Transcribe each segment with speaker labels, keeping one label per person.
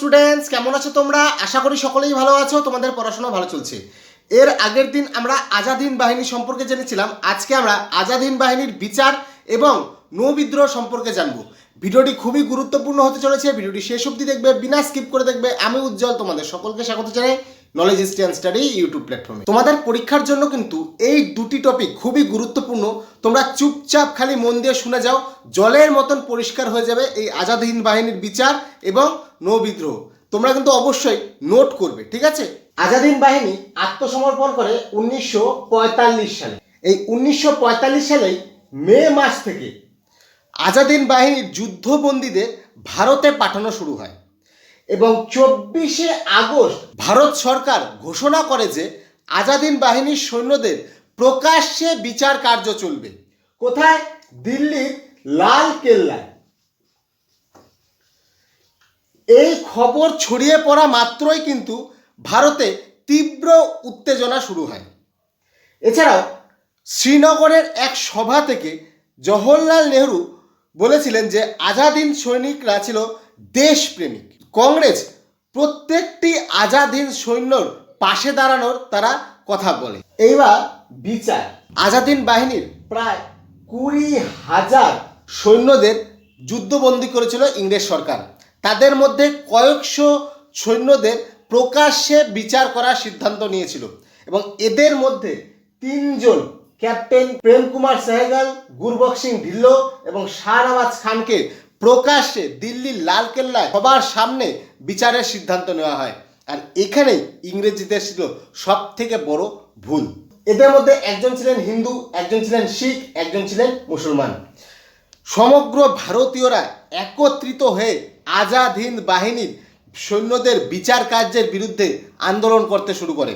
Speaker 1: Students কেমন আছো তোমরা? আশা করি সকলেই ভালো আছো, তোমাদের পড়াশোনা ভালো চলছে। এর আগের দিন আমরা আজাদিন বাহিনী সম্পর্কে জেনেছিলাম। আজকে আমরা আজাদিন বাহিনীর বিচার এবং নৌবিদ্রোহ সম্পর্কে জানব। ভিডিওটি খুবই গুরুত্বপূর্ণ হতে চলেছে। ভিডিওটি শেষ অব্দি দেখবে, বিনা স্কিপ করে দেখবে। আমি উজ্জ্বল, তোমাদের সকলকে স্বাগত জানাই। Knowledge history and study YouTube প্ল্যাটফর্মে তোমাদের পরীক্ষার জন্য কিন্তু এই দুটি টপিক খুবই গুরুত্বপূর্ণ। তোমরা চুপচাপ খালি মন দিয়ে শুনে যাও, জলের মতন পরিষ্কার হয়ে যাবে এই আজাদ হিন্দ বাহিনীর বিচার এবং নৌবিদ্রোহ তোমরা কিন্তু অবশ্যই নোট করবে, ঠিক আছে? আজাদ হিন্দ বাহিনী আত্মসমর্পণ করে উনিশশো পঁয়তাল্লিশ সালে। এই উনিশশো পঁয়তাল্লিশ সালেই মে মাস থেকে আজাদিন বাহিনীর যুদ্ধবন্দীদের ভারতে পাঠানো শুরু হয়। চব্বিশে আগস্ট ভারত সরকার ঘোষণা করে যে আজাদিন বাহিনীর সৈন্যদের প্রকাশ্যে বিচার কার্য চলবে। কোথায়? দিল্লির লাল কেল্লায়। এই খবর ছড়িয়ে পড়া মাত্রই কিন্তু ভারতে তীব্র উত্তেজনা শুরু হয়। এছাড়াও শ্রীনগরের এক সভা থেকে জওহরলাল নেহরু বলেছিলেন যে আজাদিন সৈনিকরা ছিল দেশপ্রেমিক। কংগ্রেস প্রত্যেকটি আজাদিন সৈন্যর পাশে দাঁড়ানোর তারা কথা বলে। এইবার বিচার। আজাদিন বাহিনীর প্রায় কুড়ি হাজার সৈন্যদের যুদ্ধবন্দী করেছিল ইংরেজ সরকার। তাদের মধ্যে কয়েকশো সৈন্যদের প্রকাশ্যে বিচার করার সিদ্ধান্ত নিয়েছিল এবং এদের মধ্যে তিনজন ক্যাপ্টেন প্রেম কুমার সেহগাল, গুরবক সিং ঢিল্লো এবং শাহনওয়াজ খানকে প্রকাশ্যে দিল্লির লালকেল্লায় সবার সামনে বিচারের সিদ্ধান্ত নেওয়া হয়। আর এখানেই ইংরেজিদের ছিল সব থেকে বড় ভুল। এদের মধ্যে একজন ছিলেন হিন্দু, একজন ছিলেন শিখ, একজন ছিলেন মুসলমান। সমগ্র ভারতীয়রা একত্রিত হয়ে আজাদ হিন্দ বাহিনীর সৈন্যদের বিচার কার্যের বিরুদ্ধে আন্দোলন করতে শুরু করে।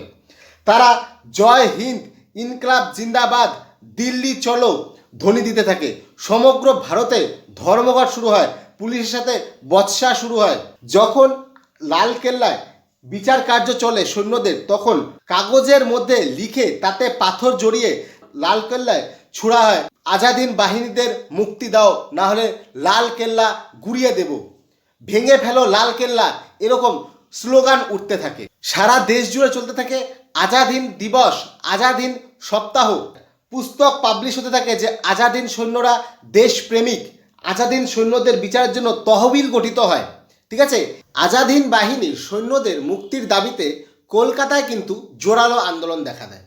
Speaker 1: তারা জয় হিন্দ, ইনকলাব জিন্দাবাদ, দিল্লি চলো ধ্বনি দিতে থাকে। সমগ্র ভারতে ধর্মঘট শুরু হয়। পুলিশের সাথে বৎসা শুরু হয়। যখন লালকেল্লায় বিচার কার্য চলে সৈন্যদের, তখন কাগজের মধ্যে লিখে তাতে পাথর জড়িয়ে লালকেল্লায় ছুড়া হয়। আজাদিন বাহিনীদের মুক্তি দাও, না হলে লাল কেল্লা গুড়িয়ে দেব। ভেঙে ফেলো লাল কেল্লা এরকম স্লোগান উঠতে থাকে। সারা দেশ জুড়ে চলতে থাকে আজাদিন দিবস, আজাদিন সপ্তাহ। পুস্তক পাবলিশ হতে থাকে যে আজাদিন সৈন্যরা দেশপ্রেমিক। আজাদিন সৈন্যদের বিচারের জন্য তহবিল গঠিত হয়। ঠিক আছে? আজাদিন বাহিনীর সৈন্যদের মুক্তির দাবিতে কলকাতায় কিন্তু জোরালো আন্দোলন দেখা দেয়।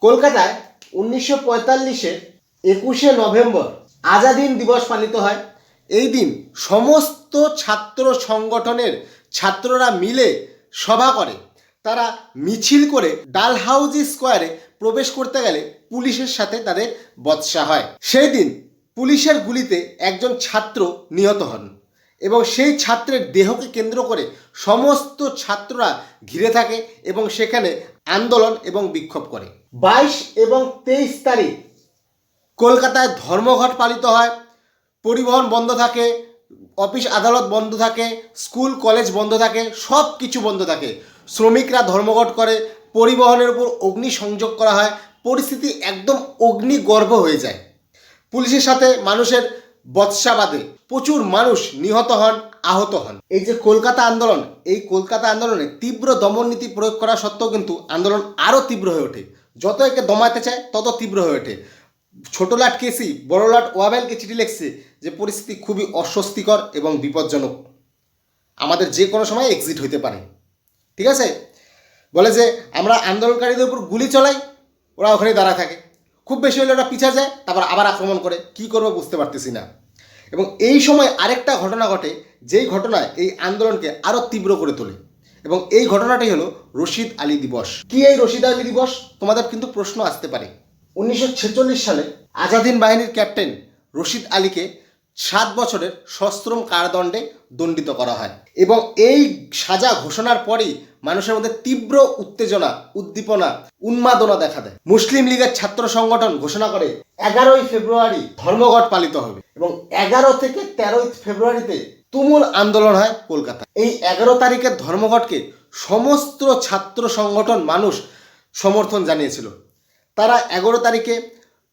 Speaker 1: কলকাতায় উনিশশো পঁয়তাল্লিশের একুশে নভেম্বর আজাদিন দিবস পালিত হয়। এই দিন সমস্ত ছাত্র সংগঠনের ছাত্ররা মিলে সভা করে। তারা মিছিল করে ডালহাউজি স্কোয়ারে প্রবেশ করতে গেলে পুলিশের সাথে তাদের বৎসা হয়। সেই দিন পুলিশের গুলিতে একজন ছাত্র নিহত হন এবং সেই ছাত্রের দেহকে কেন্দ্র করে সমস্ত ছাত্ররা ঘিরে থাকে এবং সেখানে আন্দোলন এবং বিক্ষোভ করে। বাইশ এবং তেইশ তারিখ কলকাতায় ধর্মঘট পালিত হয়, পরিবহন বন্ধ থাকে, অফিস আদালত বন্ধ থাকে, স্কুল, কলেজ বন্ধ থাকে সব কিছু বন্ধ থাকে। শ্রমিকরা ধর্মঘট করে, পরিবহনের উপর অগ্নি সংযোগ করা হয় পরিস্থিতি একদম অগ্নিগর্ভ হয়ে যায়। পুলিশের সাথে মানুষের বৎসা বাঁধে প্রচুর মানুষ নিহত হন, আহত হন। এই যে কলকাতা আন্দোলন, এই কলকাতা আন্দোলনে তীব্র দমন নীতি প্রয়োগ করা সত্ত্বেও কিন্তু আন্দোলন আরও তীব্র হয়ে ওঠে। যত একে দমাতে চায়, তত তীব্র হয়ে ওঠে। ছোট লাট কেসি বড় লাট ওয়াবেলকে চিঠি লিখছে যে পরিস্থিতি খুবই অস্বস্তিকর এবং বিপজ্জনক। আমাদের যে কোনো সময় এক্সিট হইতে পারে। ঠিক আছে? বলে যে, আমরা আন্দোলনকারীদের উপর গুলি চলাই ওরা ওখানে দাঁড়া থাকে। খুব বেশি হলে ওরা পিছা যায়, তারপর আবার আক্রমণ করে। কি করব বুঝতে পারতেছি না। এবং এই সময় আরেকটা ঘটনা ঘটে, যেই ঘটনায় এই আন্দোলনকে আরও তীব্র করে তোলে। এবং এই ঘটনাটি হলো রশিদ আলী দিবস। কি এই রশিদ আলী দিবস? তোমাদের কিন্তু প্রশ্ন আসতে পারে। উনিশশো ছেচল্লিশ সালে আজাদিন বাহিনীর ক্যাপ্টেন রশিদ আলীকে সাত বছরের সশ্রম কারাদণ্ডে দণ্ডিত করা হয়। এবং এই সাজা ঘোষণার পরেই মানুষের মধ্যে তীব্র উত্তেজনা, উদ্দীপনা, উন্মাদনা দেখা দেয়। মুসলিম লীগের ছাত্র সংগঠন ঘোষণা করে এগারোই ফেব্রুয়ারি ধর্মঘট পালিত হবে এবং এগারো থেকে তেরোই ফেব্রুয়ারিতে তুমুল আন্দোলন হয় কলকাতা এই এগারো তারিখের ধর্মঘটকে সমস্ত ছাত্র সংগঠন মানুষ সমর্থন জানিয়েছিল। তারা এগারো তারিখে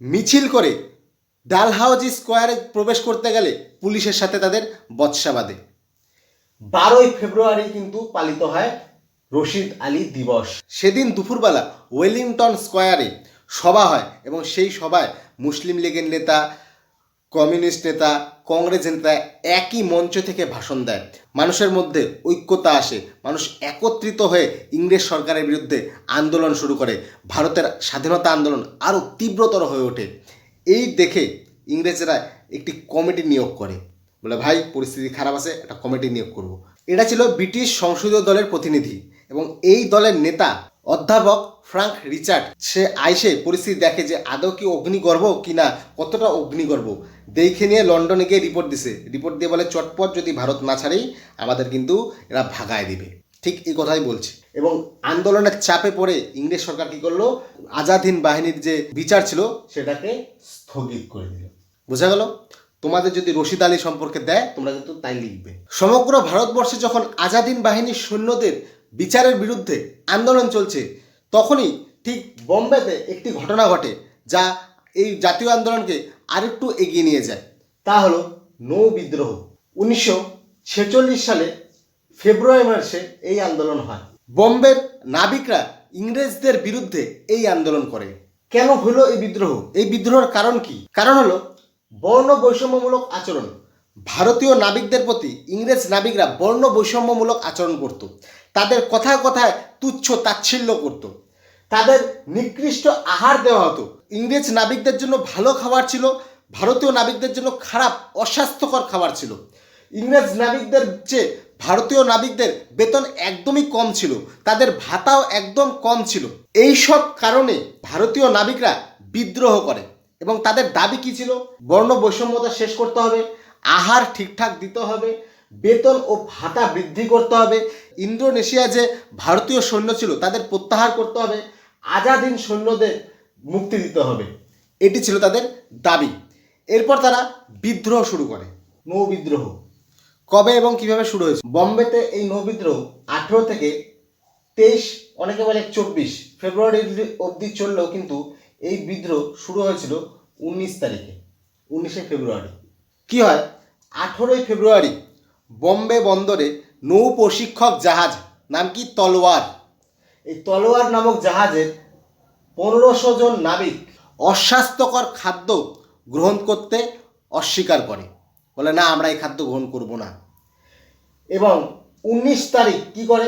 Speaker 1: মিছিল করে ডালহাউজি স্কোয়ারে প্রবেশ করতে গেলে পুলিশের সাথে তাদের বৎসা বাঁধে বারোই ফেব্রুয়ারি কিন্তু পালিত হয় রশিদ আলী দিবস। সেদিন দুপুরবেলা ওয়েলিংটন স্কোয়ারে সভা হয় এবং সেই সভায় মুসলিম লীগের নেতা, কমিউনিস্ট নেতা কংগ্রেস নেতা একই মঞ্চ থেকে ভাষণ দেয়। মানুষের মধ্যে ঐক্যতা আসে, মানুষ একত্রিত হয়ে ইংরেজ সরকারের বিরুদ্ধে আন্দোলন শুরু করে। ভারতের স্বাধীনতা আন্দোলন আরও তীব্রতর হয়ে ওঠে। এই দেখে ইংরেজরা একটি কমিটি নিয়োগ করে। বলে, ভাই, পরিস্থিতি খারাপ আছে, একটা কমিটি নিয়োগ করব। এটা ছিল ব্রিটিশ সংসদীয় দলের প্রতিনিধি এবং এই দলের নেতা অধ্যাপক ফ্রাঙ্ক রিচার্ড। সে আইসে পরিস্থিতি দেখে যে, আদৌ কি অগ্নিগর্ভ কি না, কতটা অগ্নিগর্ভ দেখে নিয়ে লন্ডনে গিয়ে রিপোর্ট দিছে। রিপোর্ট দিয়ে বলে, চটপট যদি ভারত না ছাড়েই, আমাদের কিন্তু এরা ভাগায় দিবে। ঠিক এই কথাই বলছি। এবং আন্দোলনের চাপে পড়ে ইংরেজ সরকার কি করল? আজাদ হিন্দ বাহিনীর যে বিচার ছিল, সেটাকে স্থগিত করে দিল। বোঝা গেল? তোমাদের যদি রশিদ আলী সম্পর্কে দেয়, তোমরা কিন্তু তাই লিখবে। সমগ্র ভারতবর্ষে যখন আজাদিন বাহিনীর সৈন্যদের বিচারের বিরুদ্ধে আন্দোলন চলছে, তখনই ঠিক বোম্বেতে একটি ঘটনা ঘটে, যা এই জাতীয় আন্দোলনকে আরেকটু এগিয়ে নিয়ে যায়। তা হলো নৌ বিদ্রোহ। উনিশশো ছেচল্লিশ সালে ফেব্রুয়ারি মাসে এই আন্দোলন হয়। বোম্বের নাবিকরা ইংরেজদের বিরুদ্ধে এই আন্দোলন করে। কেন হলো এই বিদ্রোহ? এই বিদ্রোহের কারণ কি? কারণ হলো বর্ণ বৈষম্যমূলক আচরণ। ভারতীয় নাবিকদের প্রতি ইংরেজ নাবিকরা বর্ণ বৈষম্যমূলক আচরণ করত। তাদের কথায় কথায় তুচ্ছ তাচ্ছিল্য করত। তাদের নিকৃষ্ট আহার দেওয়া হতো। ইংরেজ নাবিকদের জন্য ভালো খাবার ছিল, ভারতীয় নাবিকদের জন্য খারাপ, অস্বাস্থ্যকর খাবার ছিল। ইংরেজ নাবিকদের চেয়ে ভারতীয় নাবিকদের বেতন একদমই কম ছিল, তাদের ভাতাও একদম কম ছিল। এই সব কারণে ভারতীয় নাবিকরা বিদ্রোহ করে এবং তাদের দাবি কি ছিল? বর্ণ বৈষম্যতা শেষ করতে হবে, আহার ঠিকঠাক দিতে হবে, বেতন ও ভাতা বৃদ্ধি করতে হবে, ইন্দোনেশিয়া যে ভারতীয় সৈন্য ছিল তাদের প্রত্যাহার করতে হবে, আজাদিন সৈন্যদের মুক্তি দিতে হবে। এটি ছিল তাদের দাবি। এরপর তারা বিদ্রোহ শুরু করে। নৌ বিদ্রোহ। কবে এবং কীভাবে শুরু হয়েছে? বম্বেতে এই নৌ বিদ্রোহ আঠেরো থেকে তেইশ, অনেকে বলে চব্বিশ ফেব্রুয়ারি অবধি চললেও কিন্তু এই বিদ্রোহ শুরু হয়েছিল উনিশ তারিখে, উনিশে ফেব্রুয়ারি। কি হয়? আঠেরোই ফেব্রুয়ারি বম্বে বন্দরে নৌ প্রশিক্ষক জাহাজ, নাম কি? তলোয়ার। এই তলোয়ার নামক জাহাজের পনেরোশো জন নাবিক অস্বাস্থ্যকর খাদ্য গ্রহণ করতে অস্বীকার করে। বলে, না, আমরা এই খাদ্য গ্রহণ করব না। এবং উনিশ তারিখ কি করে?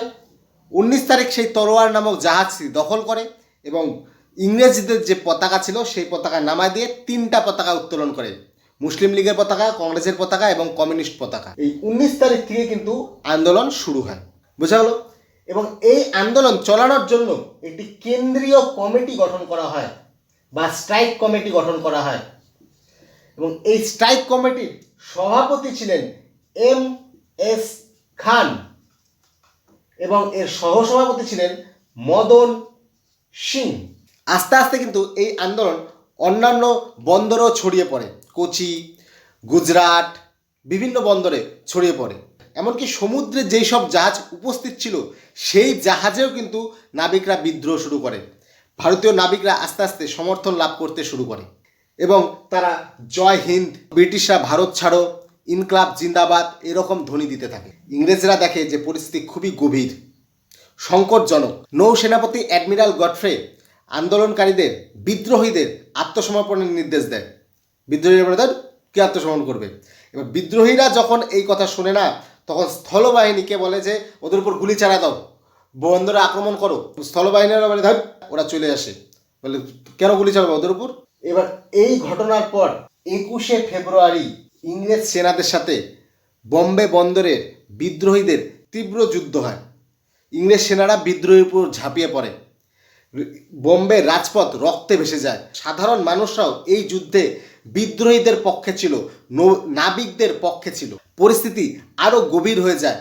Speaker 1: উনিশ তারিখ সেই তরোয়ার নামক জাহাজটি দখল করে এবং ইংরেজদের যে পতাকা ছিল সেই পতাকা নামায় দিয়ে তিনটা পতাকা উত্তোলন করে। মুসলিম লীগের পতাকা, কংগ্রেসের পতাকা এবং কমিউনিস্ট পতাকা। এই উনিশ তারিখ থেকে কিন্তু আন্দোলন শুরু হয়। বোঝা হলো এবং এই আন্দোলন চলানোর জন্য একটি কেন্দ্রীয় কমিটি গঠন করা হয় বা স্ট্রাইক কমিটি গঠন করা হয়। এবং এই স্ট্রাইক কমিটির সভাপতি ছিলেন এম এস খান এবং এর সহসভাপতি ছিলেন মদন সিং। আস্তে আস্তে কিন্তু এই আন্দোলন অন্যান্য বন্দরও ছড়িয়ে পড়ে। কোচি, গুজরাট, বিভিন্ন বন্দরে ছড়িয়ে পড়ে। এমনকি সমুদ্রে যেই সব জাহাজ উপস্থিত ছিল, সেই জাহাজেও কিন্তু নাবিকরা বিদ্রোহ শুরু করে। ভারতীয় নাবিকরা আস্তে আস্তে সমর্থন লাভ করতে শুরু করে। এবং তারা জয় হিন্দ, ব্রিটিশরা ভারত ছাড়ো ইনকলাব জিন্দাবাদ এরকম ধ্বনি দিতে থাকে। ইংরেজরা দেখে যে পরিস্থিতি খুবই গভীর। সংকটজনক। নৌ সেনাপতি অ্যাডমিরাল গডফ্রে আন্দোলনকারীদের, বিদ্রোহীদের আত্মসমর্পণের নির্দেশ দেয়। বিদ্রোহীরা বলে কে আত্মসমর্পণ করবে? এবার বিদ্রোহীরা যখন এই কথা শোনে না, তখন স্থলবাহিনীকে বলে যে, ওদের উপর গুলি চালা দাও। বন্দরে আক্রমণ করো। স্থলবাহিনীরা বলে, ধর, ওরা চলে আসে। বলে, কেন গুলি চালাবে ওদের উপর? এবার এই ঘটনার পর একুশে ফেব্রুয়ারি ইংরেজ সেনাদের সাথে বম্বে বন্দরের বিদ্রোহীদের তীব্র যুদ্ধ হয়। ইংরেজ সেনারা বিদ্রোহীর উপর ঝাঁপিয়ে পড়ে। বোম্বে রাজপথ রক্তে ভেসে যায়। সাধারণ মানুষরাও এই যুদ্ধে বিদ্রোহীদের পক্ষে ছিল নাবিকদের পক্ষে ছিল। পরিস্থিতি আরও গভীর হয়ে যায়,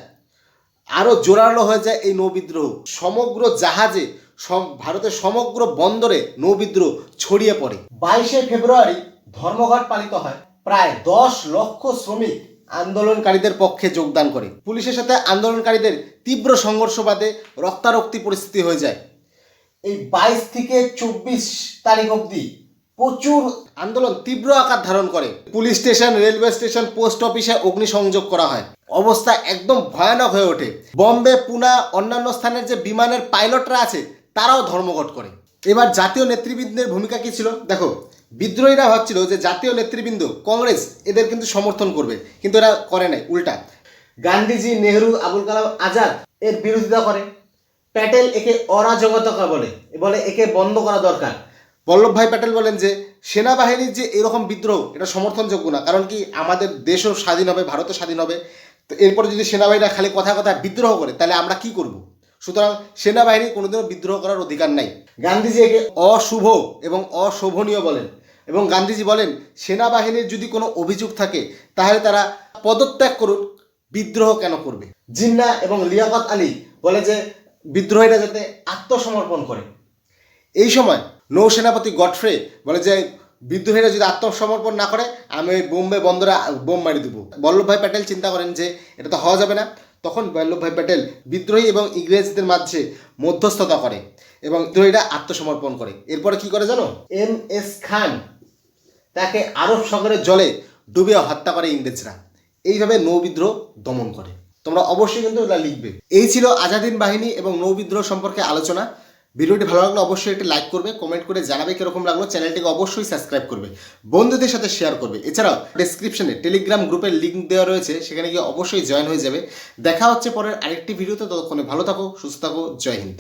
Speaker 1: আরও জোরালো হয়ে যায় এই নৌবিদ্রোহ। সমগ্র জাহাজে ভারতের সমগ্র বন্দরে নৌবিদ্রোহ ছড়িয়ে পড়ে। বাইশে ফেব্রুয়ারি ধর্মঘট পালিত হয়। প্রায় দশ লক্ষ শ্রমিক আন্দোলনকারীদের পক্ষে যোগদান করে। পুলিশের সাথে আন্দোলনকারীদের তীব্র সংঘর্ষ বাদে রক্তারক্তি পরিস্থিতি হয়ে যায়। এই বাইশ থেকে চব্বিশ তারিখ অবধি প্রচুর আন্দোলন তীব্র আকার ধারণ করে। Police station, railway station, post অফিসে অগ্নিসংযোগ করা হয়। অবস্থা একদম ভয়ানক হয়ে ওঠে। বম্বে, পুনা, অন্যান্য স্থানের যে বিমানের পাইলটরা আছে, তারাও ধর্মঘট করে। এবার জাতীয় নেতৃবৃন্দের ভূমিকা কি ছিল? দেখো বিদ্রোহীরা ভাবছিল যে জাতীয় নেতৃবৃন্দ, কংগ্রেস, এদের কিন্তু সমর্থন করবে, কিন্তু এরা করে নাই, উল্টা। গান্ধীজি, নেহরু, আবুল কালাম আজাদ এর বিরোধিতা করে। প্যাটেল একে অরাজকতা বলে বলে একে বন্ধ করা দরকার। বল্লভভাই প্যাটেল বলেন যে, সেনাবাহিনীর যে এরকম বিদ্রোহ, এটা সমর্থনযোগ্য না, কারণ কি আমাদের দেশও স্বাধীন হবে, ভারতও স্বাধীন হবে। তো এরপরে যদি সেনাবাহিনীরা খালি কথা কথা বিদ্রোহ করে, তাহলে আমরা কি করব? সুতরাং সেনাবাহিনীর কোনোদিনও বিদ্রোহ করার অধিকার নাই। গান্ধীজি একে অশুভ এবং অশোভনীয় বলেন এবং গান্ধীজি বলেন, সেনাবাহিনীর যদি কোনো অভিযোগ থাকে, তাহলে তারা পদত্যাগ করুক, বিদ্রোহ কেন করবে? জিন্না এবং লিয়াকত আলী বলে যে, বিদ্রোহীরা যাতে আত্মসমর্পণ করে। এই সময় নৌসেনাপতি গডফ্রে বলে যে, বিদ্রোহীরা যদি আত্মসমর্পণ না করে, আমি বোম্বে বন্দরে বোম মারি দেবো বল্লভভাই প্যাটেল চিন্তা করেন যে, এটা তো হওয়া যাবে না। তখন বল্লভভাই প্যাটেল বিদ্রোহী এবং ইংরেজদের মাঝে মধ্যস্থতা করে এবং বিদ্রোহীরা আত্মসমর্পণ করে। এরপরে কি করে জানো? এম এস খান তাকে আরব সাগরের জলে ডুবিয়ে হত্যা করে ইংরেজরা। এইভাবে নৌবিদ্রোহ দমন করে। তোমরা অবশ্যই কিন্তু লিখবে। এই ছিল আজাদিন বাহিনী এবং নৌবিদ্রোহ সম্পর্কে আলোচনা। ভিডিওটি ভালো লাগলে অবশ্যই একটি লাইক করবে কমেন্ট করে জানাবে কীরকম লাগল, চ্যানেলটিকে অবশ্যই সাবস্ক্রাইব করবে, বন্ধুদের সাথে শেয়ার করবে। এছাড়াও ডিসক্রিপশনে টেলিগ্রাম গ্রুপের লিঙ্ক দেওয়া রয়েছে, সেখানে গিয়ে অবশ্যই জয়েন হয়ে যাবে। দেখা হচ্ছে পরের আরেকটি ভিডিওতে ততক্ষণে ভালো থাকো, সুস্থ থাকো, জয় হিন্দ।